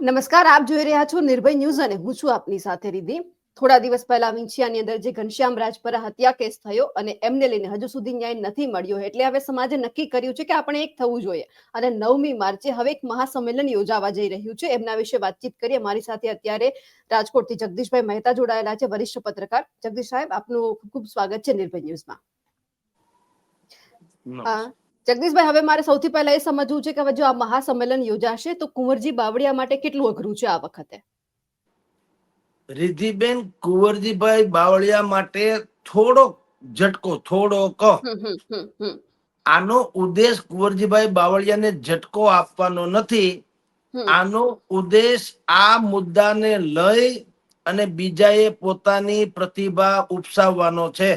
નમસ્કાર, આપ જોઈ રહ્યા છો નિર્ભય ન્યૂઝ અને હું છું આપની સાથે રીધિ. થોડા દિવસ પહેલા વિંછિયાની અંદર જે ઘનશ્યામ રાજપરા હત્યા કેસ થયો અને એમને લઈને હજુ સુધી ન્યાય નથી મળ્યો એટલે હવે સમાજે નક્કી કર્યું છે કે આપણે એક થવું જોઈએ અને નવમી માર્ચે હવે એક મહાસંમેલન યોજાવા જઈ રહ્યું છે. એમના વિશે વાતચીત કરીએ. મારી સાથે અત્યારે રાજકોટથી જગદીશભાઈ મહેતા જોડાયેલા છે, વરિષ્ઠ પત્રકાર. જગદીશ સાહેબ, આપનું ખૂબ ખૂબ સ્વાગત છે નિર્ભય ન્યૂઝમાં. જગદીશભાઈ હવે મારે સૌથી પહેલા એ સમજવું છે કે હવે જો આ મહાસંમેલન યોજાશે તો કુંવરજી બાવળિયા માટે કેટલું અઘરું છે આ વખતે? રિદ્ધિબેન કુંવરજીભાઈ બાવળિયા માટે થોડો ઝટકો થોડો હમ, આનો ઉદ્દેશ કુંવરજીભાઈ બાવળિયાને ઝટકો આપવાનો નથી. આનો ઉદ્દેશ આ મુદ્દાને લઈ અને બીજાએ પોતાની પ્રતિભા ઉપસાવવાનો છે.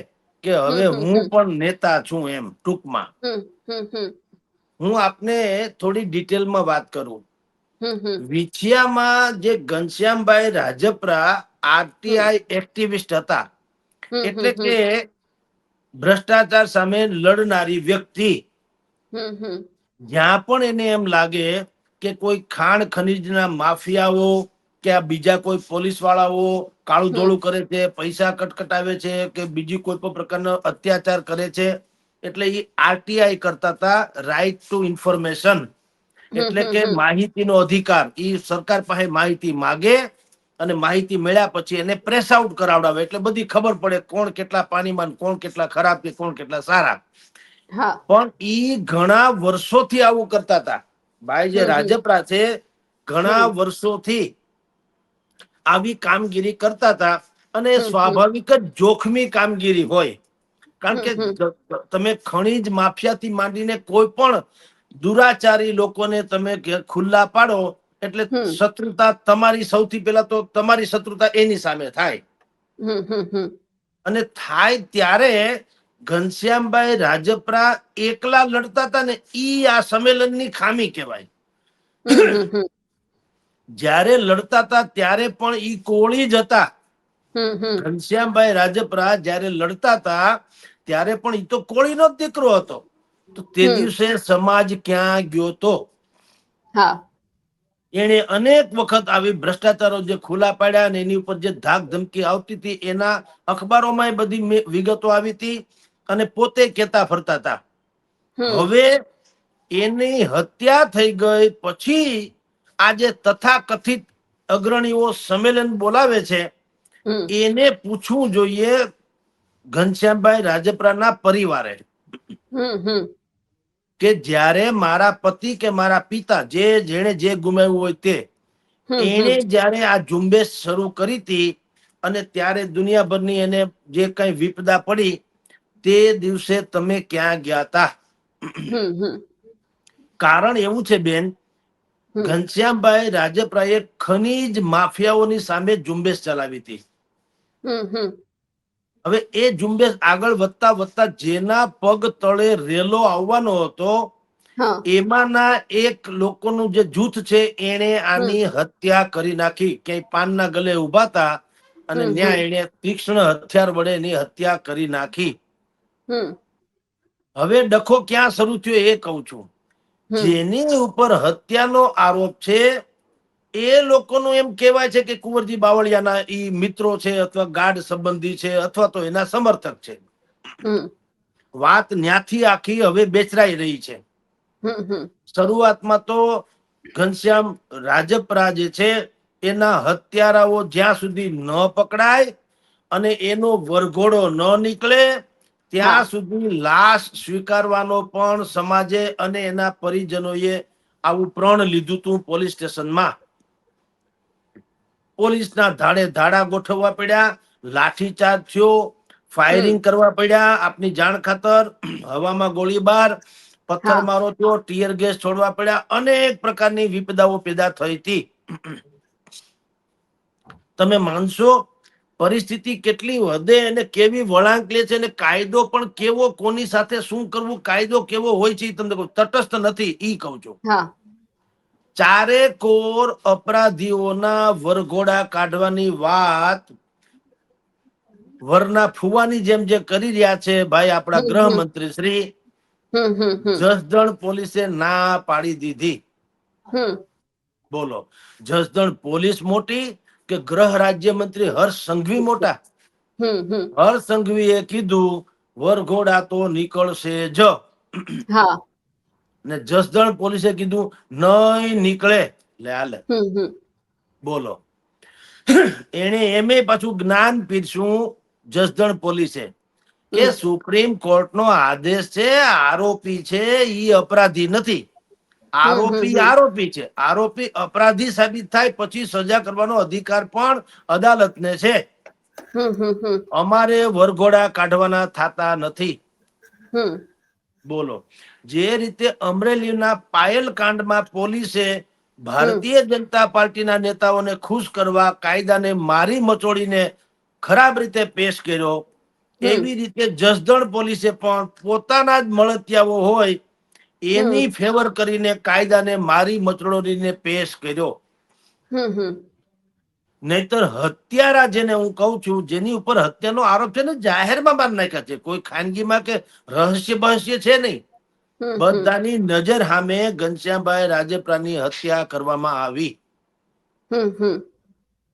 કે હવે હું પણ નેતા છું એમ ટૂંકમાં. હું આપને થોડી ડિટેલમાં વાત કરું. વિછિયામાં જે ઘનશ્યામભાઈ રાજપરા આરટીઆઈ એક્ટિવિસ્ટ હતા એટલે કે ભ્રષ્ટાચાર સામે લડનારી વ્યક્તિ. જ્યાં પણ એને એમ લાગે કે કોઈ ખાણ ખનીજના માફિયાઓ કે આ બીજા કોઈ પોલીસ વાળાઓ કાળું ધોળું કરે છે પૈસા કટકટાવે છે કે બીજી કોઈ પણ પ્રકારનો અત્યાચાર કરે છે એટલે એ આરટીઆઈ કરતા હતા રાઈટ ટુ ઇન્ફોર્મેશન એટલે કે માહિતીનો અધિકાર. એ સરકાર પાસે માહિતી માગે અને માહિતી મળ્યા પછી એને પ્રેસ આઉટ કરાવડાવે. એટલે બધી ખબર પડે કોણ કેટલા પાણીમાં કોણ કેટલા ખરાબ કે કોણ કેટલા સારા. પણ ઈ ઘણા વર્ષોથી આવું કરતા હતા ભાઈ જે. રાજપરા છે ઘણા વર્ષોથી આવી કામગીરી કરતા હતા અને. સ્વાભાવિક જ જોખમી કામગીરી હોય. કારણ કે તમે ખણીજ માફિયાથી માંડીને કોઈ પણ દુરાચારી લોકોને તમે ખુલ્લા પાડો એટલે શત્રુતા તમારી સૌથી પહેલા તો તમારી શત્રુતા એની સામે થાય. અને થાય ત્યારે ઘનશ્યામભાઈ રાજપરા એકલા લડતા હતા ને ઈ આ સંમેલનની ખામી કહેવાય. જ્યારે લડતા હતા ત્યારે પણ ઈ કોળી જ હતા. ઘનશ્યામભાઈ રાજપરા જ્યારે લડતા હતા ત્યારે પણ ઈ તો કોળીનો જ દીકરો હતો. તો તે દિવસે સમાજ ક્યાં ગયો તો? એને અનેક વખત આવી ભ્રષ્ટાચારો જે ખુલ્લા પાડ્યા અને એની ઉપર જે ધાક ધમકી આવતી હતી એના અખબારોમાં બધી વિગતો આવી હતી અને પોતે કેતા ફરતા હતા. હવે એની હત્યા થઈ ગઈ પછી આજે તથાકથિત અગ્રણીઓ સંમેલન બોલાવે છે એને પૂછવું જોઈએ ઘનશ્યામભાઈ રાજપરાના પરિવારે. કે જ્યારે મારા પતિ કે મારા પિતા જે જેણે જે ગુમાવ્યું હોય તે એને જ્યારે આ ઝુંબેશ શરૂ કરી હતી અને ત્યારે દુનિયાભરની એને જે કઈ વિપદા પડી તે દિવસે તમે ક્યાં ગયા હતા કારણ એવું છે બેન. ઘનશ્યામભાઈ રાજપરાએ ખનીજ માફિયાઓની સામે ઝુંબેશ ચલાવી હતી. હવે એ ઝુંબેશ આગળ વધતા વધતા જેના પગ તળે રેલો આવવાનો હતો એમાંના એક લોકોનું જે જૂથ છે એને આની હત્યા કરી નાખી ક્યાંય પાનના ગલે ઊભા હતા અને ત્યાં એને તીક્ષ્ણ હથિયાર વડે એની હત્યા કરી નાખી. હમ, હવે ડખો ક્યાં શરૂ થયો એ કહું છું. જેની ઉપર હત્યાનો આરોપ છે એ લોકોનું એમ કહેવાય છે કે કુંવરજી બાવળિયાના ઈ મિત્રો છે અથવા ગાઢ સંબંધી છે અથવા તો એના સમર્થક છે. વાત ન્યાથી આખી હવે બેચરાઈ રહી છે. શરૂઆતમાં તો ઘનશ્યામ રાજપરા જે છે એના હત્યારાઓ જ્યાં સુધી ન પકડાય અને એનો વરઘોડો ન નીકળે ત્યાં સુધી લાશ સ્વીકારવાનો પણ સમાજે અને એના પરિજનોએ આવું પ્રણ લીધું હતું પોલીસ સ્ટેશનમાં. પોલીસના ધાડે ધાડા ગોઠવવા પડ્યા લાઠીચાર્જ થયો ફાયરિંગ કરવા પડ્યા આપની જાણ ખાતર હવામાં ગોળીબાર પથ્થર મારો થયો ટીયર ગેસ છોડવા પડ્યા અનેક પ્રકારની વિપદાઓ પેદા થઈ હતી. તમે માનશો? પરિસ્થિતિ કેટલી વધે અને કેવી વળાંક લે છે અને કાયદો પણ કેવો કોની સાથે શું કરવું કાયદો કેવો હોય છે તમને કહું. તટસ્થ નથી ઈ કહું છું ચારે કોર અપરાધીઓના વરઘોડા કાઢવાની વાત વરના ફુવાની જેમ જે કરી રહ્યા છે ભાઈ આપણા હમ, હમ. ગૃહમંત્રી શ્રી. જસદણ પોલીસે ના પાડી દીધી હમ, બોલો જસદણ પોલીસ મોટી કે ગૃહ રાજ્યમંત્રી હર્ષ સંઘવી મોટા. હર્ષ સંઘવીએ કીધું વરઘોડા તો નીકળશે જ. ને જસદણ પોલીસે કીધું નહીં નીકળે. લે બોલો. એને એમે પાછું જ્ઞાન પીરશું જસદણ પોલીસે. કે. સુપ્રીમ કોર્ટનો આદેશ છે આરોપી છે ઈ અપરાધી નથી. આરોપી. આરોપી છે. આરોપી અપરાધી સાબિત થાય પછી સજા કરવાનો અધિકાર પણ અદાલતને છે. અમારે વરઘોડા કાઢવાના થતા નથી. બોલો. જે રીતે અમરેલીના પાયલ કાંડમાં પોલીસે ભારતીય જનતા પાર્ટીના નેતાઓને ખુશ કરવા કાયદાને મારી મચોડીને ખરાબ રીતે પેશ કર્યો એવી રીતે જસદણ પોલીસે પણ પોતાના જ મળતિયાઓ હોય એની ફેવર કરીને કાયદાને મારી મચોડીને પેશ કર્યો. નહીતર હત્યારા જેને હું કહું છું જેની ઉપર હત્યાનો આરોપ છે ને જાહેરમાં બાર નાખ્યા છે. કોઈ ખાનગીમાં કે રહસ્ય બહસ્ય છે નહીં. બધાની નજર સામે ઘનશ્યામભાઈ રાજપરાની હત્યા કરવામાં આવી.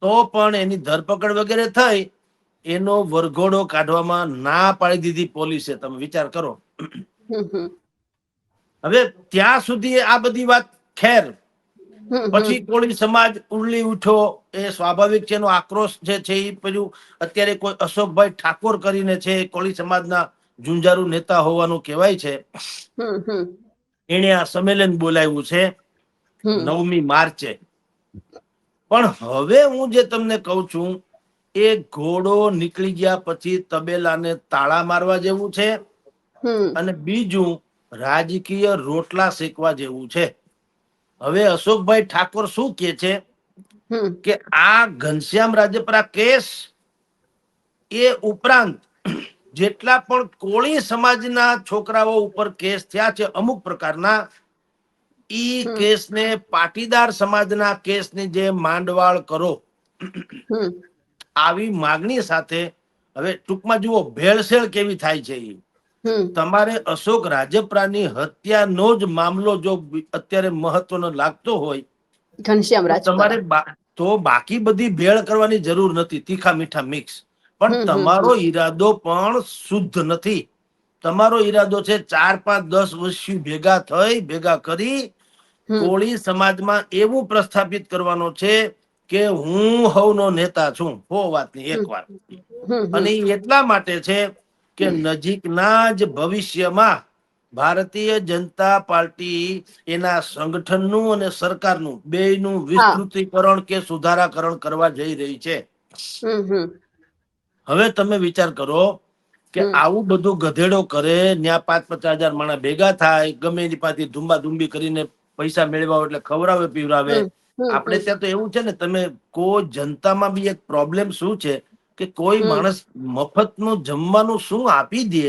તો પણ એની ધરપકડ વગેરે થઈ એનો વરઘોડો કાઢવામાં ના પાડી દીધી પોલીસે. તમે વિચાર કરો. હવે ત્યાં સુધી આ બધી વાત ખેર. પછી કોળી સમાજ ઉરલી ઉઠ્યો એ સ્વાભાવિક છે એનો આક્રોશ જે છે એ પેલું અત્યારે કોઈ અશોકભાઈ ઠાકોર કરીને છે કોળી સમાજના જુંજારુ નેતા હોવાનું કહેવાય છે. હમ આ સંમેલન બોલાવ્યું છે નવમી માર્ચે. પણ હવે હું જે તમને કહું છું એ ઘોડો નીકળી ગયા પછી તબેલાને તાળા મારવા જેવું છે અને બીજું રાજકીય રોટલા શેકવા જેવું છે. હવે અશોકભાઈ ઠાકોર શું કે છે? કે આ ઘનશ્યામ રાજપરા કેસ એ ઉપરાંત જેટલા પણ કોળી સમાજના છોકરાઓ ઉપર કેસ થયા છે અમુક પ્રકારના ઈ. કેસને પાટીદાર સમાજના કેસને જે માંડવાળ કરો આવી માગણી સાથે હવે ટૂંકમાં જુઓ ભેળસેળ કેવી થાય છે હમ તમારે અશોક રાજપરાની હત્યાનો જ મામલો જો અત્યારે મહત્વનો લાગતો હોય ઘનશ્યામ તમારે તો બાકી બધી ભેળ કરવાની જરૂર નથી તીખા મીઠા મિક્સ. પણ તમારો ઈરાદો પણ શુદ્ધ નથી. તમારો ઈરાદો છે ચાર પાંચ દસ વર્ષી ભેગા થઈ ભેગા કરી કોળી સમાજમાં એવું પ્રસ્થાપિત કરવાનો છે કે હું હવનો નેતા છું. હો વાતની એક વાત હમ અને એટલા માટે છે કે નજીકના જ ભવિષ્યમાં ભારતીય જનતા પાર્ટી એના સંગઠનનું અને સરકારનું બેયનું વિસ્તૃતીકરણ કે સુધારાકરણ કરવા જઈ રહી છે. હવે તમે વિચાર કરો કે આવું બધું ગધેડો કરે ત્યાં પાંચ પચાસ હજાર માણસ ભેગા થાય ગમે એની પાસેથી ધુંબા ધુંબી કરીને પૈસા મેળવાઓ એટલે ખવડાવે પીવડાવે. આપણે ત્યાં તો એવું છે ને તમે કો જનતામાં બી એક પ્રોબ્લેમ શું છે? કે કોઈ માણસ મફતનું જમવાનું શું આપી દે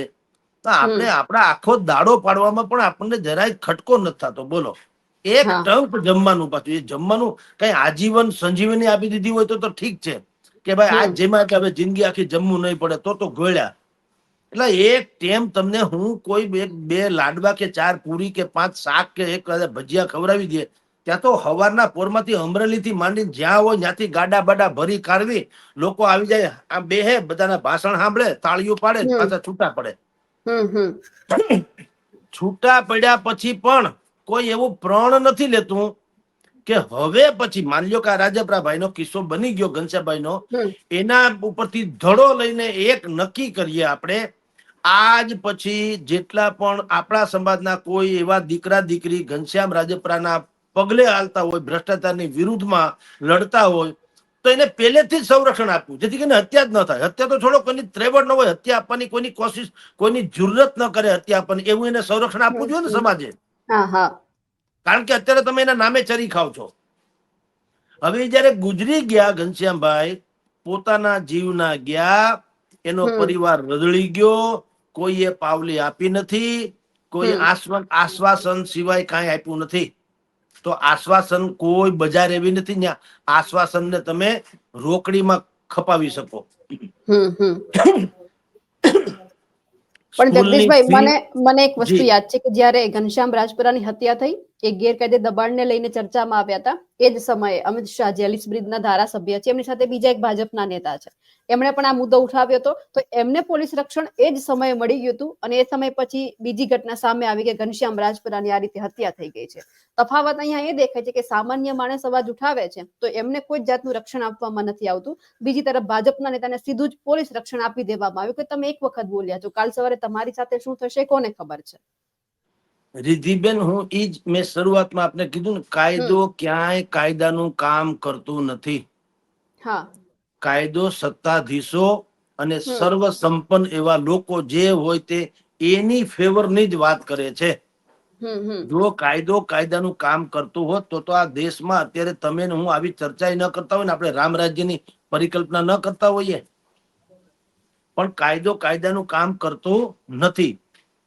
તો આપણે આપણા આખો દાડો પાડવામાં પણ આપણને જરાય ખટકો નથી થતો. બોલો. એક ટંક જમવાનું પાછું. એ જમવાનું કઈ આજીવન સંજીવની આપી દીધી હોય તો તો ઠીક છે. કે ભાઈ આ જેમાં કે હવે જિંદગી આખી જમવું નહીં પડે તો તો ગોળ્યા એટલે એક ટેમ તમને હું કોઈ બે બે લાડવા કે ચાર પૂરી કે પાંચ શાક કે એક ભજીયા ખવડાવી દે ત્યાં તો હવારના પોરમાંથી અમરેલીથી માંડીને જ્યાં હોય ત્યાંથી ગાડા બાડા ભરી કાઢવી. લોકો આવી જાય આ બેહે બધાના ભાષણ સાંભળે તાળીઓ પાડે પાછા છૂટા પડે. છૂટા પડ્યા પછી પણ કોઈ એવું પ્રણ નથી લેતું કે હવે પછી માન લ્યો કે રાજપરાભાઈ નો કિસ્સો બની ગયો ઘનશ્યાભાઈ નો એના ઉપરથી ધડો લઈને એક નક્કી કરીએ આપણે. આજ પછી જેટલા પણ આપણા સમાજના કોઈ એવા દીકરા દીકરી ઘનશ્યામ રાજપરાના પગલે હાલતા હોય ભ્રષ્ટાચારની વિરુદ્ધમાં લડતા હોય તો એને પહેલેથી જ સંરક્ષણ આપવું જેથી કરીને હત્યા જ ન થાય. હત્યા તો છોડો કોઈની ત્રેવડ ન હોય હત્યા આપવાની કોઈની કોશિશ કોઈની જરૂરત ન કરે હત્યા આપવાની. એવું એને સંરક્ષણ આપવું જોઈએ ને સમાજે. કારણ કે અત્યારે તમે એના નામે ચરી ખાવ છો. હવે જયારે ગુજરી ગયા ઘનશ્યામભાઈ પોતાના જીવના ગયા એનો પરિવાર રદળી ગયો કોઈએ પાવલી આપી નથી કોઈ આશ્વા- આશ્વાસન સિવાય કાંઈ આપ્યું નથી. તો આશ્વાસન કોઈ બજાર એવી નથી ત્યાં આશ્વાસનને તમે રોકડીમાં ખપાવી શકો. પણ જગદીશભાઈ મને મને એક વસ્તુ યાદ છે કે જ્યારે ઘનશ્યામ રાજપુરાની હત્યા થઈ એ ગેરકાયદે દબાણને લઈને ચર્ચામાં આવ્યા હતા એ જ સમયે અમિત શાહ જે એલિસ બ્રિજના ધારાસભ્ય છે એમની સાથે બીજા એક ભાજપના નેતા છે. એમણે પણ આ મુદ્દો ઉઠાવ્યો હતો. તો એમને પોલીસ રક્ષણ એ જ સમયે મળી ગયું હતું અને એ સમય પછી બીજી ઘટના સામે આવી કે ઘનશ્યામ રાજપરાની આ રીતે હત્યા થઈ ગઈ છે. તફાવત અહીંયા એ દેખાય છે કે સામાન્ય માણસ અવાજ ઉઠાવે છે તો એમને કોઈ જાતનું રક્ષણ આપવામાં નથી આવતું. બીજી તરફ ભાજપના નેતાને સીધું જ પોલીસ રક્ષણ આપી દેવામાં આવ્યું કે તમે એક વખત બોલ્યા છો. કાલ સવારે તમારી સાથે શું થશે કોને ખબર છે? રિધિબેન હું એ જ મેં શરૂઆતમાં આપને કીધું ને કાયદો ક્યાંય કાયદાનું કામ કરતું નથી. હા. કાયદો સત્તાધીશો અને સર્વ સંપન્ન એવા લોકો જે હોય તે એની ફેવરની જ વાત કરે છે. જો કાયદો કાયદાનું કામ કરતું હોત તો તો આ દેશમાં અત્યારે તમે હું આવી ચર્ચા ન કરતા હોય ને આપણે રામ રાજ્યની પરિકલ્પના ન કરતા હોઈએ. પણ કાયદો કાયદાનું કામ કરતું નથી.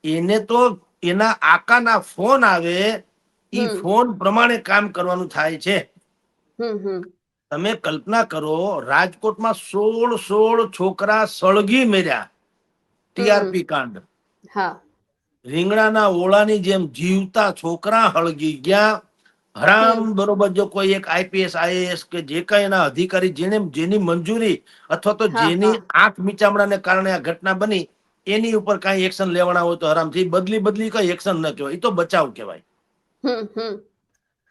એને તો એના આકાના ફોન આવે એ ફોન પ્રમાણે કામ કરવાનું થાય છે. તમે કલ્પના કરો રાજકોટમાં સોળ સોળ છોકરા સળગી મેર્યા. ટીઆરપી કાંડ. રીંગણાના ઓળાની જેમ જીવતા છોકરા હળગી ગયા. હરામ બરોબર જો કોઈ એક આઈપીએસ આઈએએસ કે જે કઈ એના અધિકારી જેને જેની મંજૂરી અથવા તો જેની. આંખ મીચામણાને કારણે આ ઘટના બની એની ઉપર કઈ એક્શન લેવાના હોય તો હરામથી બદલી બદલી કઈ એક્શન ન કહેવાય. એ તો બચાવ કહેવાય.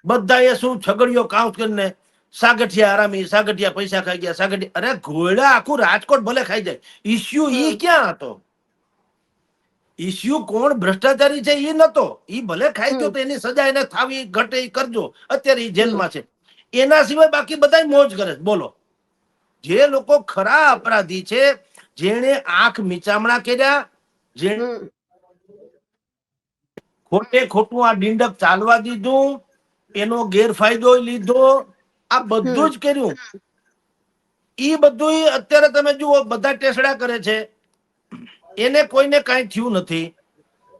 બધા એ શું છગડીઓ કાઉ કરીને સાગઠિયા આરામી સાગઠિયા પૈસા ખાઈ ગયા સાગઠિયા અરે ઘોડા આખું રાજકોટ ભલે ખાઈ જાય. ઇસ્યુ ઈ ક્યાં હતો? ઇસ્યુ કોણ? ભ્રષ્ટાચારી છે એ નતો. ઈ ભલે ખાઈ ગયો તો એની સજા એને થાવી ઘટે કરજો. અત્યારે ઈ જેલમાં છે. એના સિવાય બાકી બધા મોજ કરે બોલો. જે લોકો ખરા અપરાધી છે જેણે આંખ મીચામણા કર્યા જે ખોટે ખોટું આ દિંડક ચાલવા દીધું એનો ગેરફાયદો લીધો આ બધું જ કર્યું. એ બધું અત્યારે તમે જુઓ બધા ટેસડા કરે છે. એને કોઈને કાંઈ થયું નથી.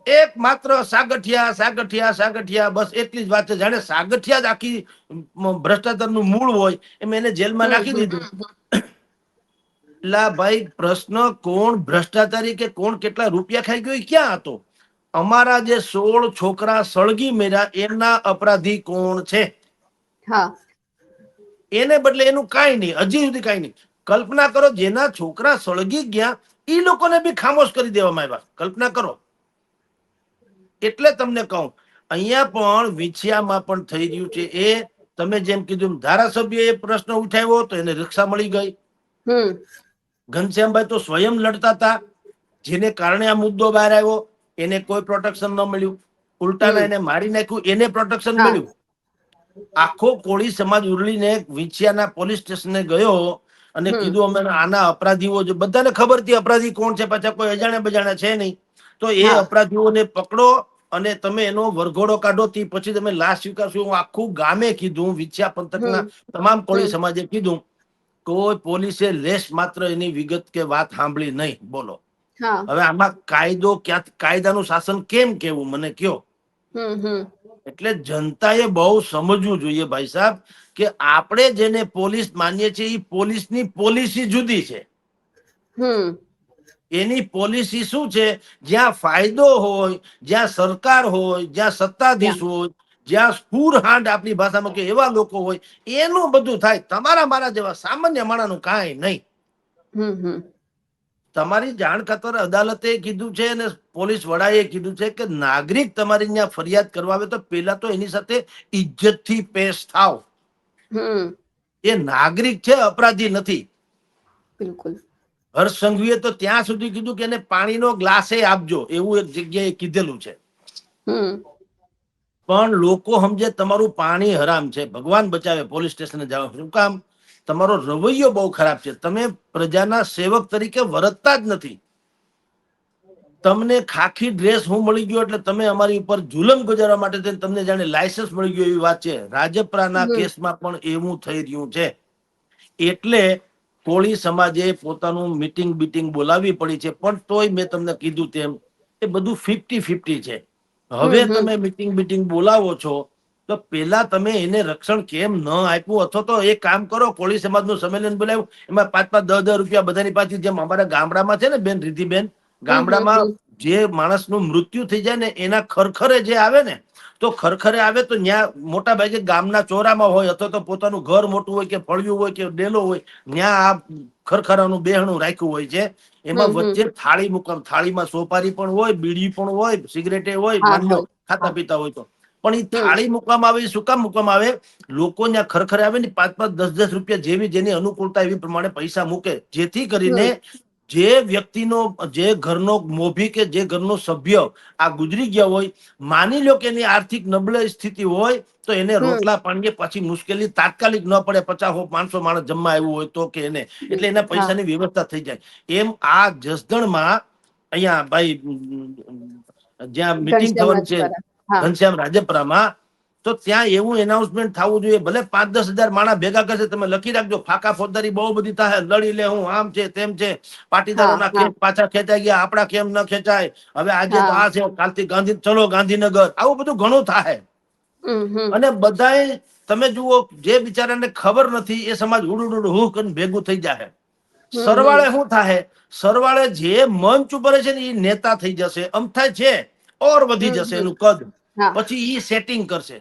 એક માત્ર સાગઠિયા સાગઠિયા સાગઠિયા બસ એટલી જ વાત છે. જાણે સાગઠિયા જ આખી ભ્રષ્ટાચારનું મૂળ હોય એમ એને જેલમાં નાખી દીધું. લા ભાઈ પ્રશ્ન કોણ ભ્રષ્ટાચારી કે કોણ કેટલા રૂપિયા ખાઈ ગયો? ક્યાં હતો? અમારા જે સોળ છોકરા સળગી મેર્યા એમના અપરાધી કોણ છે? હા. એને બદલે એનું કાંઈ નહીં હજી સુધી કાંઈ નહીં. કલ્પના કરો જેના છોકરા સળગી ગયા એ લોકોને બી ખામોશ કરી દેવામાં આવ્યા. કલ્પના કરો. એટલે તમને કહું અહીંયા પણ વિછિયામાં પણ થઈ રહ્યું છે એ તમે જેમ કીધું ધારાસભ્ય એ પ્રશ્ન ઉઠાવ્યો તો એને રિક્ષા મળી ગઈ. ઘનશ્યામભાઈ તો સ્વયં લડતા હતા જેને કારણે આ મુદ્દો બહાર આવ્યો એને કોઈ પ્રોટેક્શન ન મળ્યું. ઉલટાના. એને મારી નાખ્યું એને પ્રોટેક્શન મળ્યું. આખો કોળી સમાજ ઉરલીને વિછિયાના પોલીસ સ્ટેશને ગયો અને કીધું અમે આના અપરાધીઓ જે બધાને ખબર હતી અપરાધી કોણ છે પાછા કોઈ અજાણ્યા બજાણ્યા છે નહીં. તો એ અપરાધીઓને પકડો અને તમે એનો વરઘોડો કાઢો તે પછી તમે લાશ સ્વીકારશો. હું આખું ગામે કીધું વિછિયા પંથકના. તમામ કોળી સમાજે કીધું કોઈ પોલીસે લેશ માત્ર એની વિગત કે વાત સાંભળી નહીં. બોલો. હવે આમાં કાયદો ક્યાં કાયદાનું શાસન કેમ કેવું? મને કયો. એટલે જનતાએ બહુ સમજવું જોઈએ ભાઈ સાહેબ કે આપણે જેને પોલીસ માનીએ છીએ એ પોલીસની પોલિસી જુદી છે. એની પોલિસી શું છે? જ્યાં ફાયદો હોય જ્યાં સરકાર હોય જ્યાં સત્તાધીશ હોય જ્યાં સ્ફૂરહાંડ આપણી ભાષામાં કે એવા લોકો હોય એનું બધું થાય. તમારા મારા જેવા સામાન્ય માણસનું કાંઈ નહીં. તમારી જાણ ખાતર અદાલતે કીધું છે અને પોલીસ વડાએ કીધું છે કે નાગરિક તમારી ત્યાં ફરિયાદ કરવા આવે તો પેલા તો એની સાથે ઇજ્જતથી પેશ થાવ એ નાગરિક છે અપરાધી નથી. બિલકુલ. હર્ષ સંઘવીએ તો ત્યાં સુધી કીધું કે એને પાણીનો ગ્લાસે આપજો એવું એક જગ્યાએ કીધેલું છે. પણ લોકો સમજે તમારું પાણી હરામ છે. ભગવાન બચાવે પોલીસ સ્ટેશને જવા શું કામ? તમારો રવૈયો બહુ ખરાબ છે. તમે પ્રજાના સેવક તરીકે વર્તતા જ નથી. તમને ખાખી ડ્રેસ હું મળી ગયો એટલે તમે અમારી ઉપર જુલમ ગુજારવા માટે થઈને તમને જાણે લાયસન્સ મળી ગયો એવી વાત છે. રાજપરાના કેસમાં પણ એવું થઈ રહ્યું છે. એટલે કોળી સમાજે પોતાનું મીટિંગ બીટિંગ બોલાવવી પડી છે. પણ તોય મેં તમને કીધું તેમ એ બધું ફિફ્ટી ફિફ્ટી છે. હવે. તમે મીટિંગ બીટિંગ બોલાવો છો તો પેલા તમે એને રક્ષણ કેમ ન આપ્યું? અથવા તો એક કામ કરો કોળી સમાજનું સંમેલન બોલાવ્યું. એમાં પાંચ પાંચ દસ દસ રૂપિયા બધાની પાસેથી જેમ અમારા ગામડામાં છે ને બેન રીધિબેન ગામડામાં જે માણસનું મૃત્યુ થઈ જાય ને એના ખરખરે જે આવે ને તો ખરખરે આવે તો ત્યાં મોટા ભાગે ગામના ચોરામાં હોય અથવા તો પોતાનું ઘર મોટું હોય કે ફળિયું હોય કે ડેલો હોય ત્યાં આ ખરખરાનું બેહણું રાખ્યું હોય છે. એમાં. વચ્ચે થાળી મુકામ થાળીમાં સોપારી પણ હોય બીડી પણ હોય સિગરેટે હોય. ખાતા પીતા હોય તો. પણ એ થાળી મૂકવામાં આવે શું કામ મૂકવામાં આવે? લોકો ત્યાં ખરખરે આવે ને પાંચ પાંચ દસ દસ રૂપિયા જેવી જેની અનુકૂળતા એવી પ્રમાણે પૈસા મૂકે જેથી કરીને જે વ્યક્તિનો જે ઘરનો મોભી કે જે ઘરનો સભ્ય આ ગુજરી ગયા હોય માની લો કે એની આર્થિક નબળાઈ સ્થિતિ હોય તો એને રોટલા પાણીએ પછી મુશ્કેલી તાત્કાલિક ન પડે પચાસ પાંચસો માણસ જમવા આવ્યું હોય તો કે એને. એટલે એના પૈસાની વ્યવસ્થા થઈ જાય. એમ આ જસદણમાં અહીંયા ભાઈ જ્યાં મીટિંગ થવાનું છે. હા ઘનશ્યામ રાજપરામાં તો ત્યાં એવું એનાઉન્સમેન્ટ થવું જોઈએ. ભલે પાંચ દસ હજાર માણા ભેગા કરશે તમે લખી રાખજો. ફાકા ફોજદારી બહુ બધી થાય. લડી લે હું આમ છે તેમ છે. પાટીદારોના. પાછા ખેંચાઈ ગયા. આપણા કેમ ન ખેંચાય. હવે આજે તો આ છે. કાલથી ગાંધી ચલો ગાંધીનગર. આવું બધું ઘણું થાય. અને બધાએ તમે જુઓ જે બિચારાને ખબર નથી એ સમાજ ઉડુડ હું કરીને ભેગું થઈ જાય સરવાળે શું થાય સરવાળે જે મંચ ઉપર છે ને એ નેતા થઈ જશે. અમથાય છે. ઓર વધી જશે એનું કદ. પછી ઈ સેટિંગ કરશે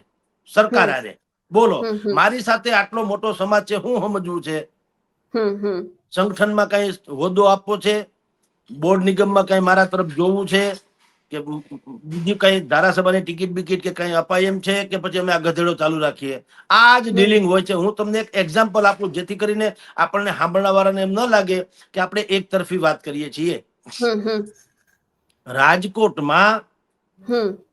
સરકાર આને બોલો. મારી સાથે આટલો મોટો સમાજ છે હું સમજવું છે. સંગઠનમાં કઈ હોદ્દો આપવો છે? બોર્ડ નિગમમાં કઈ મારા તરફ જોવું છે? કે બીજી કઈ ધારાસભાની ટિકિટ બિકિટ કે કઈ અપાય એમ છે કે પછી અમે આ ગધેડો ચાલુ રાખીએ? આ જ ડીલિંગ હોય છે. હું તમને એક એક્ઝામ્પલ આપું જેથી કરીને આપણને સાંભળવા વાળાને એમ ન લાગે કે આપણે એક તરફી વાત કરીએ છીએ. રાજકોટમાં.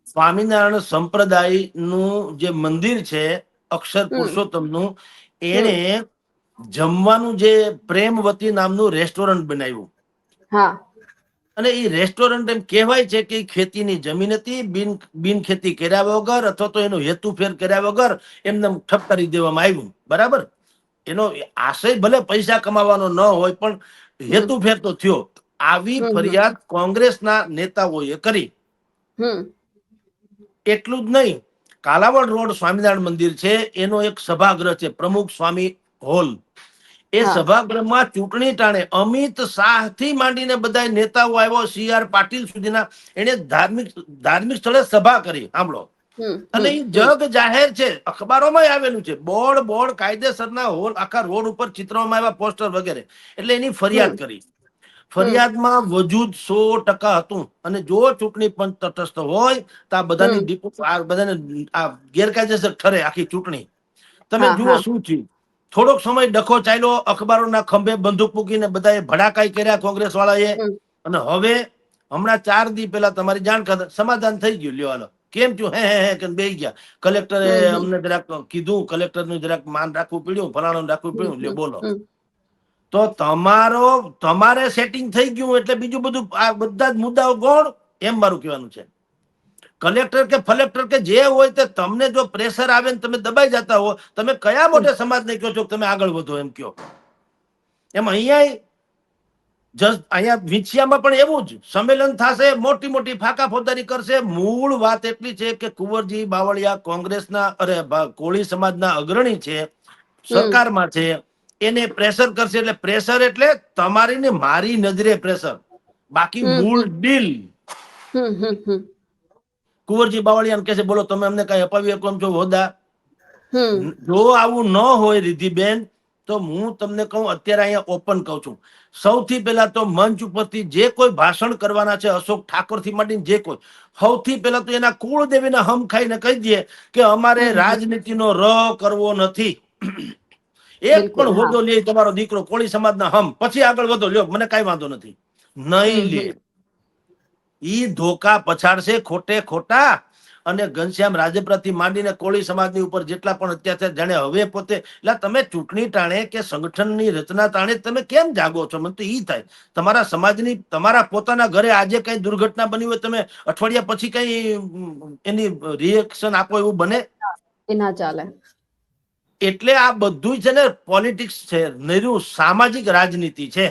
સ્વામિનારાયણ સંપ્રદાયનું જે મંદિર છે અક્ષર. પુરુષોત્તમનું એને જમવાનું જે પ્રેમવતી નામનું રેસ્ટોરન્ટ બનાવ્યું. અને એ રેસ્ટોરન્ટ એમ કહેવાય છે કે ખેતીની જમીન હતી બિન બિન ખેતી કર્યા વગર અથવા તો એનો હેતુ ફેર કર્યા વગર એમને ઠપકારી દેવામાં આવ્યું. બરાબર? એનો આશય ભલે પૈસા કમાવાનો ન હોય પણ હેતુ ફેર તો થયો. આવી. ફરિયાદ કોંગ્રેસના નેતાઓએ કરી. એટલું જ નહીં. કાલાવડ રોડ સ્વામિનારાયણ મંદિર છે એનો એક સભાગૃહ છે પ્રમુખ સ્વામી હોલ. એ. સભાગૃહમાં ચૂંટણી ટાણે અમિત શાહથી માંડીને બધા નેતાઓ આવ્યો સી આર પાટીલ સુધીના. એને ધાર્મિક ધાર્મિક સ્થળે સભા કરી સાંભળો. અને એ જગ જાહેર છે અખબારોમાં આવેલું છે. બોર્ડ બોર્ડ કાયદેસરના હોલ આખા રોડ ઉપર ચિત્રોમાં આવ્યા પોસ્ટર વગેરે. એટલે એની ફરિયાદ કરી. ફરિયાદમાં વજૂદ સો ટકા હતું. અને જો ચૂંટણી પંચ તટસ્થ હોય તો આ બધાની બધાને આ ગેરકાયદેસર ઠરે આખી ચૂંટણી. તમે જુઓ. શું થયું. થોડોક સમય ડખો ચાલ્યો અખબારોના ખંભે બંદૂક મૂકીને બધાએ ભડાકાઈ કર્યા કોંગ્રેસ વાળાએ. અને હવે હમણાં ચાર દી પહેલા તમારી જાણ ખાતર સમાધાન થઈ ગયું. લ્યો હાલો. કેમ થયું? હે હે હે કે બે ગયા. કલેક્ટરે. અમને જરાક કીધું કલેક્ટરનું જરાક માન રાખવું પડ્યું ફલાણું રાખવું પડ્યું. લ્યો બોલો. તો તમારો તમારે સેટિંગ થઈ ગયું એટલે બીજું બધું આ બધા જ મુદ્દાઓ ગોળ એમ મારું કહેવાનું છે. કલેક્ટર કે ફલેક્ટર કે જે હોય તે તમને જો પ્રેશર આવે ને તમે દબાઈ જતા હો તમે કયા મોટે સમાજને કહો છો તમે આગળ વધો એમ કયો એમ અહીંયા જસ્ટ અહીંયા વિછિયામાં પણ એવું જ સંમેલન થશે મોટી મોટી ફાકા ફોદારી કરશે. મૂળ વાત એટલી છે કે કુંવરજી બાવળિયા કોંગ્રેસના અરે કોળી સમાજના અગ્રણી છે સરકારમાં છે એને પ્રેશર કરશે એટલે પ્રેશર એટલે તમારી ને મારી નજરે પ્રેશર બાકી મૂળ. ડીલ. કુંવરજી બાવળિયા કે છે બોલો તમે અમને કઈ અપાવી શકો છો હોદા જો આવું ન હોય રિધિબેન તો હું તમને કહું અત્યારે અહીંયા ઓપન કહું છું સૌથી પહેલા તો મંચ ઉપરથી જે કોઈ ભાષણ કરવાના છે અશોક ઠાકોરથી માંડીને જે કોઈ સૌથી પહેલા તો એના કુળદેવીને હમ ખાઈને કહી દઈએ કે અમારે. રાજનીતિનો ર કરવો નથી એક પણ. હોદ્દો લે તમારો દીકરો કોળી સમાજના હમ. પછી આગળ વધો લ્યો મને કઈ વાંધો નથી. નહીં લે. ઈ ધોકા પછાડશે ખોટે ખોટા અને ઘનશ્યામ રાજપરાથી માંડીને કોળી સમાજની ઉપર જેટલા પણ અત્યાચાર જાણે હવે પોતે એટલે તમે ચૂંટણી ટાણે કે સંગઠનની રચના ટાણે તમે કેમ જાગો છો? મને તો ઈ થાય. તમારા સમાજની તમારા પોતાના ઘરે આજે કઈ દુર્ઘટના બની હોય તમે અઠવાડિયા પછી કઈ એની રિએક્શન આપો એવું બને? એ ના ચાલે. એટલે આ બધું છે ને પોલિટિક્સ છે નૈરું સામાજિક રાજનીતિ છે.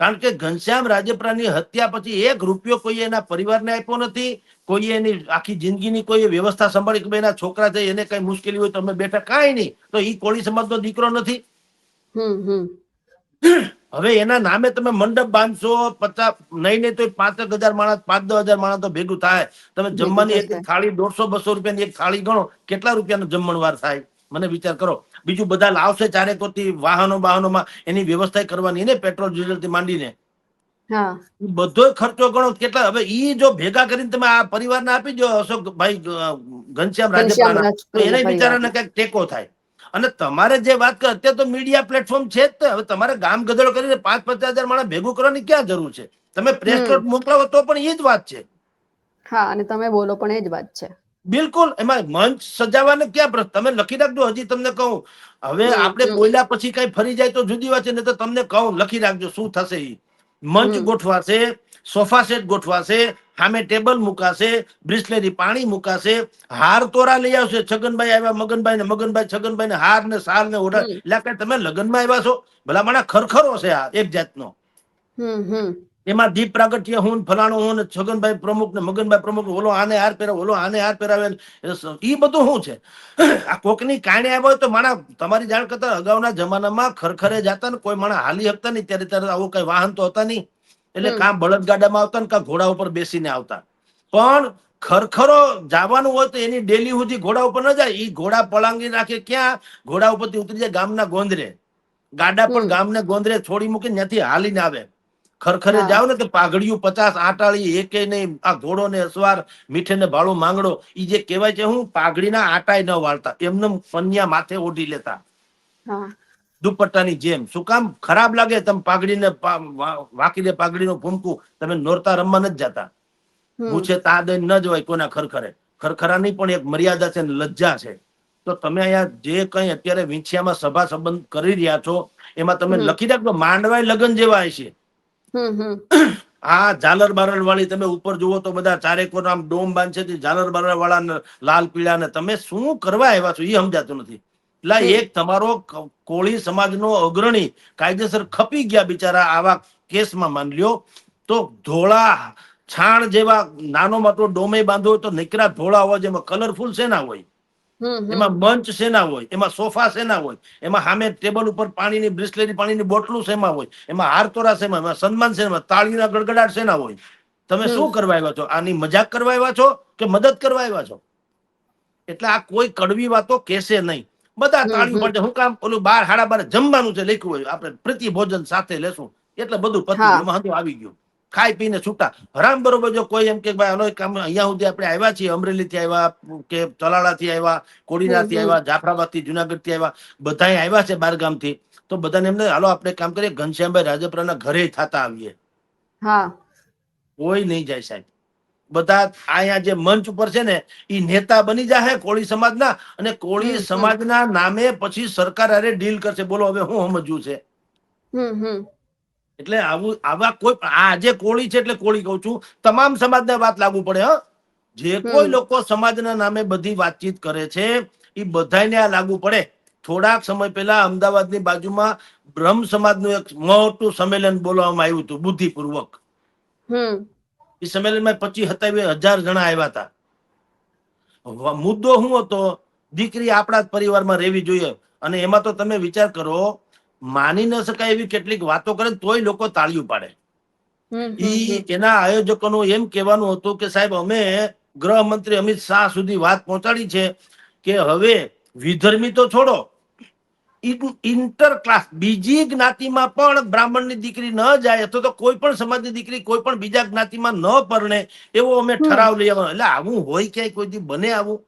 કારણ કે ઘનશ્યામ રાજપરાની હત્યા પછી એક રૂપિયો કોઈ એના પરિવારને આપ્યો નથી કોઈ એની આખી જિંદગીની કોઈ વ્યવસ્થા સંભાળી કે એના છોકરા છે એને કઈ મુશ્કેલી હોય તમે બેઠા કાંઈ નહીં તો ઈ કોળી સમાજનો દીકરો નથી. હમ હમ. હવે એના નામે તમે મંડપ બાંધશો પચાસ નહીં નહીં તો પાંચેક હજાર માણસ પાંચ દસ હજાર માણસ તો ભેગું થાય. તમે જમવાની એક થાળી દોઢસો બસો રૂપિયાની એક થાળી ગણો કેટલા રૂપિયાનો જમણવાર થાય મને વિચાર કરો. બીજું બધા લાવશે ચારે કોથી વાહનો વાહનોમાં એની વ્યવસ્થા કરવાની ને પેટ્રોલ ડીઝલથી માંડીને બધો ખર્ચો ગણો કેટલા હવે ઈ જો ભેગા કરીને તમે આ પરિવારને આપી દો અશોકભાઈ ઘનશ્યામ રાજપરાના તો એને બિચારાને કંઈક ટેકો થાય. અને તમારે જે વાત કરે અત્યારે તો મીડિયા પ્લેટફોર્મ છે જ હવે તમારે ગામ ગધેડો કરીને પાંચ પચાસ હજાર માણસ ભેગું કરવાની ક્યાં જરૂર છે? તમે પ્રેસ. નોટ મોકલાવો તો પણ એ જ વાત છે. હા અને તમે બોલો પણ એ જ વાત છે. બિલકુલ. એમાં મંચ સજાવવાનો ક્યાં પ્રશ્ન? તમે લખી રાખજો. હજી તમને કહું. હવે આપણે. બોલ્યા પછી કઈ ફરી જાય તો જુદી વાત છે. ને તો તમને કહું લખી રાખજો શું થશે એ મંચ ગોઠવાશે સોફા સેટ ગોઠવાશે સામે ટેબલ મુકાશે બ્રિસ્લેરી પાણી મુકાશે હાર તોરા લઈ આવશે છગનભાઈ આવ્યા મગનભાઈ ને મગનભાઈ છગનભાઈ ને હાર ને સાર ને ઓઢા એટલે કે તમે લગ્નમાં આવ્યા છો? ભલા મને ખરખરો છે આ એક જાતનો. એમાં દીપ પ્રાગટ્ય હું ને હું ને છગનભાઈ પ્રમુખ ને મગનભાઈ પ્રમુખ ઓલો આને હાર પહેરાવે ઓલો આને હાર પહેરાવે એ બધું શું છે? આ કોકની કાણે આવ્યો હોય તો માણા તમારી જાણ કરતા અગાઉના જમાનામાં ખરખરે જતા ને કોઈ માણા હાલી હકતા નહીં ત્યારે ત્યારે આવું કઈ વાહન તો હતા નહીં. એટલે. કાં બળદગાડામાં આવતા ને કાં ઘોડા ઉપર બેસીને આવતા. પણ ખરખરો જવાનું હોય તો એની ડેલી સુધી ઘોડા ઉપર ન જાય. એ ઘોડા પલાંગી નાખે ક્યાં? ઘોડા ઉપરથી ઉતરી જાય ગામના ગોંદરે. ગાડા પણ હમ. ગામને ગોંદરે છોડી મૂકીને ત્યાંથી હાલીને આવે. ખરખરે જાવ ને તો પાઘડિયું પચાસ આટાળી એકે નહીં આ ઘોડો ને અસવાર મીઠે ને ભાળો માંગડો એ જે કહેવાય છે હું પાઘડીના આટાય ન વાળતા. એમને પન્યા માથે ઓઢી લેતા. હા. દુપટ્ટાની જેમ. શું કામ ખરાબ લાગે તમે પાઘડીને પા- પાઘડીનું ભૂમકું? તમે નોરતા રમવા નથી જતા. પૂછે તા દઈને ન હોય કોના ખરખરે. ખરખરાની પણ એક મર્યાદા છે ને લજ્જા છે. તો તમે અહીંયા જે કઈ અત્યારે વિંછિયામાં સભા સંબંધ કરી રહ્યા છો એમાં તમે લખી દે માંડવાય લગ્ન જેવા હમ આ ઝાલર બારલ વાળી તમે ઉપર જુઓ તો બધા ચારે આમ ડોમ બાંધશે ઝાલર બારલ વાળા ને લાલ પીળા ને તમે શું કરવા આવ્યા છો? એ સમજાતું નથી. એટલે એક તમારો કોળી સમાજનો અગ્રણી કાયદેસર ખપી ગયા બિચારા આવા કેસમાં માન લ્યો. તો ધોળા છાણ જેવા નાનો મોટો ડોમે બાંધો હોય તો નીકળા ધોળા હોય જેમાં કલરફુલ સેના હોય. એમાં મંચ સેના હોય? એમાં સોફા શેના હોય? એમાં સામે ટેબલ ઉપર પાણીની બ્રિસ્લેરી પાણીની બોટલો સેમા હોય? એમાં હારતોરા સેમા એમાં સન્માન સેમા તાળીના ગડગડાટ શેના હોય? તમે શું કરવા આવ્યા છો? આની મજાક કરવા આવ્યા છો કે મદદ કરવા આવ્યા છો? એટલે આ કોઈ કડવી વાતો કહેશે નહીં. બધા તાળી પડશે હું કામ ઓલું બાર હાડા બાર જમવાનું છે લખ્યું હોય. આપણે પ્રતિ ભોજન સાથે લેશું. એટલે બધું પતી એમાં હતું આવી ગયું. ખાઈ પીને છૂટા. હરામ બરોબર જો કોઈ એમ કે ભાઈ હલો કામ અહીંયા સુધી આપણે આવ્યા છીએ અમરેલી થી આવ્યા કે ચલાળા થી આવ્યા કોડીના થી. આવ્યા જાફરાબાદથી જુનાગઢથી આવ્યા બધા આવ્યા છે બારગામથી તો બધાને એમને હાલો આપણે કામ કરીએ ઘનશ્યામભાઈ રાજપરાના ઘરે થતા આવીએ. હા. કોઈ નહીં જાય સાહેબ. બધા અહીંયા જે મંચ ઉપર છે ને એ નેતા બની જાય કોળી સમાજના અને કોળી. સમાજના નામે પછી સરકાર અરે ડીલ કરશે. બોલો હવે હું સમજવું છે? એટલે આવું આવા કોઈ આ આજે કોળી છે એટલે કોળી કઉ છું. તમામ સમાજને વાત લાગુ પડે હ. જે કોઈ. લોકો સમાજના નામે બધી વાતચીત કરે છે એ બધાને આ લાગુ પડે. થોડાક સમય પહેલા અમદાવાદની બાજુમાં બ્રહ્મ સમાજનું એક મોટું સંમેલન બોલવામાં આવ્યું હતું બુદ્ધિપૂર્વક. હમ. એ સંમેલનમાં પચીસ સત્તાવીસ હજાર જણા આવ્યા હતા. મુદ્દો શું હતો? દીકરી આપણા જ પરિવારમાં રહેવી જોઈએ. અને એમાં તો તમે વિચાર કરો માની ન શકાય એવી કેટલીક વાતો કરે તોય લોકો તાળીઓ પાડે. ઈ. એના આયોજકોનું એમ કહેવાનું હતું કે સાહેબ અમે ગૃહમંત્રી અમિત શાહ સુધી વાત પહોંચાડી છે કે હવે વિધર્મી તો છોડો ઇન્ટર ક્લાસ. બીજી જ્ઞાતિમાં પણ બ્રાહ્મણની દીકરી ન જાય અથવા તો કોઈ પણ સમાજની દીકરી કોઈ પણ બીજા જ્ઞાતિમાં ન પરણે એવો અમે ઠરાવ લઈ આવવાનો. એટલે આવું હોય ક્યાંય કોઈ બને આવું.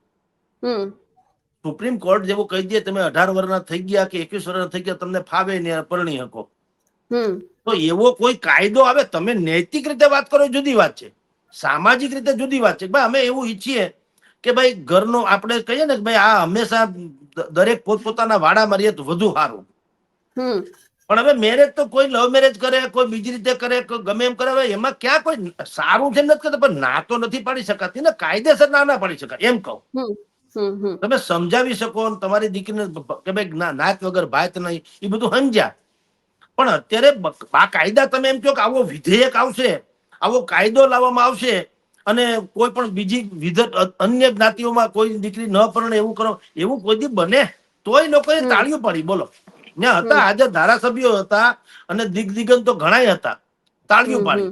સુપ્રીમ કોર્ટ જેવું કહી દે તમે અઢાર વર્ષના થઈ ગયા કે એકવીસ વર્ષના થઈ ગયા તમને ફાવે ને પરણી શકો. હમ. તો એવો કોઈ કાયદો આવે? તમે નૈતિક રીતે વાત કરો જુદી વાત છે. સામાજિક રીતે જુદી વાત છે. ભાઈ અમે એવું ઈચ્છીએ કે ભાઈ ઘરનો આપણે કહીએ ને કે ભાઈ આ હંમેશા દરેક પોતપોતાના વાડા મારીએ તો વધુ સારું. પણ હવે મેરેજ તો કોઈ લવ મેરેજ કરે કોઈ બીજી રીતે કરે કોઈ ગમે એમ કરે એમાં ક્યાં કોઈ સારું છે નથી કરતા પણ ના તો નથી પાડી શકાતી ને કાયદેસર ના ના પાડી શકાય એમ કહું. તમે સમજાવી શકો તમારી દીકરીને કે ભાઈ ના- નાત વગર ભાત નહીં એ બધું સમજ્યા પણ અત્યારે આ કાયદા તમે એમ કહો કે આવો વિધેયક આવશે આવો કાયદો લાવવામાં આવશે અને કોઈ પણ બીજી વિધર અન્ય જ્ઞાતિઓમાં કોઈ દીકરી ન પરણે એવું કરો એવું કોઈ દી બને. તોય લોકોએ તાળીઓ પાડી બોલો. ત્યાં હતા હાજર ધારાસભ્યો હતા અને દિગ્દિગન તો ઘણાય હતા. તાળીઓ પાડી.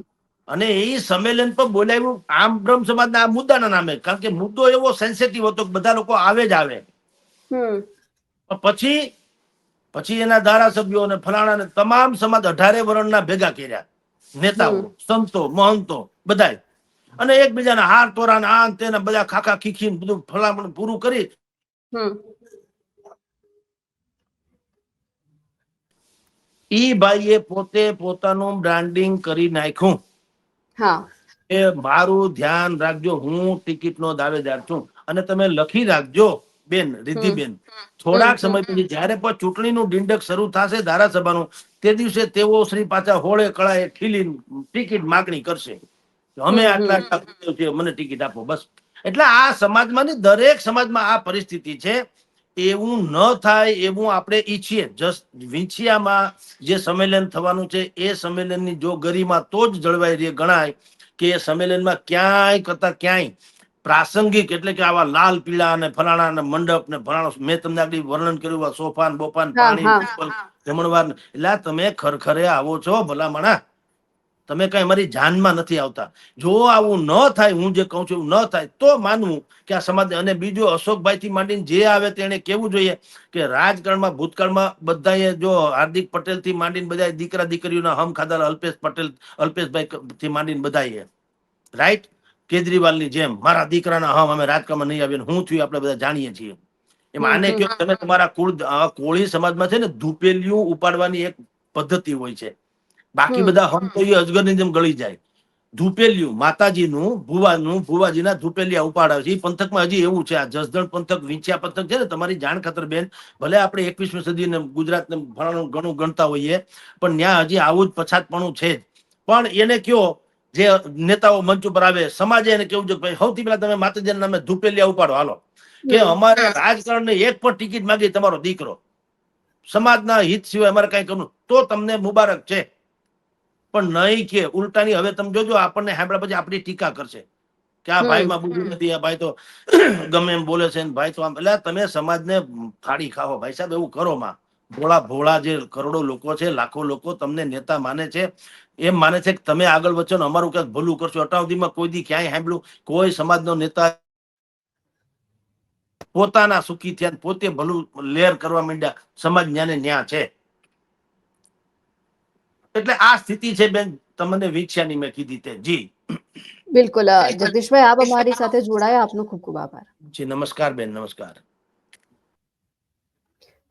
અને એ સંમેલન પર બોલાવ્યું. આમ બ્રહ્મ સમાજના આ મુદ્દાના નામે. કારણ કે મુદ્દો એવો સેન્સિટિવ હતો કે બધા લોકો આવે જ આવે. પછી પછી એના ધારાસભ્યો અને ફલાણા તમામ સમાજ અઢારે વર્ણના ભેગા કર્યા. નેતાઓ સંતો મહંતો બધાય. અને એકબીજાના હાર તોરા ને આ તેને બધા ખાખા ખીખી બધું ફલામણ પૂરું કરી ઈ ભાઈએ પોતે પોતાનું બ્રાન્ડિંગ કરી નાખ્યું. એ મારું ધ્યાન રાખજો હું ટિકિટ નો દાવેદાર છું. અને તમે લખી રાખજો બેન રિદ્ધિબેન. થોડાક સમય પછી જયારે પણ ચૂંટણીનું ડિંડક શરૂ થશે ધારાસભાનું તે દિવસે તેઓ શ્રી પાછા હોળે કળાએ ખીલી ટિકિટ માગણી કરશે. અમે આટલા મને ટિકિટ આપો બસ. એટલે આ સમાજમાંની દરેક સમાજમાં આ પરિસ્થિતિ છે એવું ન થાય એવું આપણે ઈચ્છીએ. જસ્ટ વિંછિયામાં જે સંમેલન થવાનું છે એ સંમેલનની જો ગરિમા તો જ જળવાઈ રહે ગણાય કે એ સંમેલનમાં ક્યાંય કરતા ક્યાંય પ્રાસંગિક એટલે કે આવા લાલ પીળા અને ફલાણા અને મંડપ ને ફલાણો મેં તમને આગળ વર્ણન કર્યું સોફાન સોફા ને બોફા ને હા, પાણી જમણવાર એટલે તમે ખરખરે આવો છો ભલામણા. તમે કઈ મારી જાનમાં નથી આવતા. જો આવું ન થાય હું જે કહું છું એવું ન થાય તો માનવું કે આ સમાજ અને બીજું અશોકભાઈ થી માંડીને જે આવે તેને કેવું જોઈએ કે રાજકારણમાં ભૂતકાળમાં બધાએ જો હાર્દિક પટેલથી માંડીને બધા દીકરા દીકરીઓના હમ ખાધા અલ્પેશ પટેલ અલ્પેશભાઈ થી માંડીને બધાએ. રાઈટ કેજરીવાલની જેમ મારા દીકરાના હમ અમે રાજકારણમાં નહીં આવીએ હું થયું આપણે બધા જાણીએ છીએ. એમાં આને હમ, તમે તમારા કુળ કોળી સમાજમાં છે ને ધૂપેલિયું ઉપાડવાની એક પદ્ધતિ હોય છે. બાકી બધા હમ. તો અજગરની જેમ ગળી જાય. ધૂપેલિયું માતાજીનું ભુવાનું ભુવાજીના ધૂપેલિયા ઉપાડાવે છે. એ પંથકમાં હજી એવું છે આ જસદણ પંથક વિંછિયા પંથક છે ને તમારી જાણ ખતર બેન ભલે આપણે એકવીસમી સદીને ગુજરાતને ભણવાનું ઘણું ગણતા હોઈએ પણ ત્યાં હજી આવું જ પછાતપણું છે પણ એને કયો જે નેતાઓ મંચ ઉપર આવે સમાજે એને કેવું છે કે ભાઈ સૌથી પહેલા તમે માતાજીના નામે ધૂપેલિયા ઉપાડો હાલો. કે. અમારે રાજકારણને એક પણ ટિકિટ માંગી તમારો દીકરો. સમાજના હિત સિવાય અમારે કઈ કરવું તો તમને મુબારક છે. પણ નહીં કે ઉલટાની હવે તમે જોજો આપણને સાંભળ્યા પછી આપણી ટીકા કરશે. કે આ ભાઈમાં બુદ્ધિ નથી આ ભાઈ તો ગમે એમ બોલે છે ભાઈ તો આમ એટલે તમે સમાજને ફાડી ખાઓ. ભાઈ સાહેબ એવું કરો માં. ભોળા ભોળા જે કરોડો લોકો છે લાખો લોકો તમને નેતા માને છે એમ માને છે કે તમે આગળ વધશો ને અમારું ક્યાંક ભલું કરશો. અટાવધીમાં કોઈ દી ક્યાંય સાંભળ્યું કોઈ સમાજનો નેતા પોતાના સુખી થયા પોતે ભલું લેર કરવા માંડ્યા. સમાજ ન્યાને ન્યા છે. એટલે આ સ્થિતિ છે બેન તમને વિક્ષાની મેં કીધી તે. જી. બિલકુલ જગદીશભાઈ આપ અમારી સાથે જોડાયા. આપનો ખૂબ ખૂબ આભાર. જી નમસ્કાર બેન નમસ્કાર.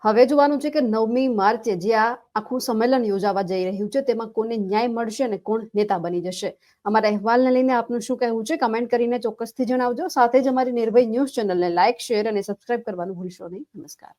હવે જોવાનું છે કે નવમી માર્ચે જે આ આખું સંમેલન યોજાવા જઈ રહ્યું છે તેમાં કોને ન્યાય મળશે અને કોણ નેતા બની જશે? અમારા અહેવાલને લઈને આપનું શું કહેવું છે? કમેન્ટ કરીને ચોક્કસથી જણાવજો. સાથે જ અમારી નિર્ભય ન્યૂઝ ચેનલને લાઇક શેર અને સબસ્ક્રાઇબ કરવાનું ભૂલશો નહીં. નમસ્કાર.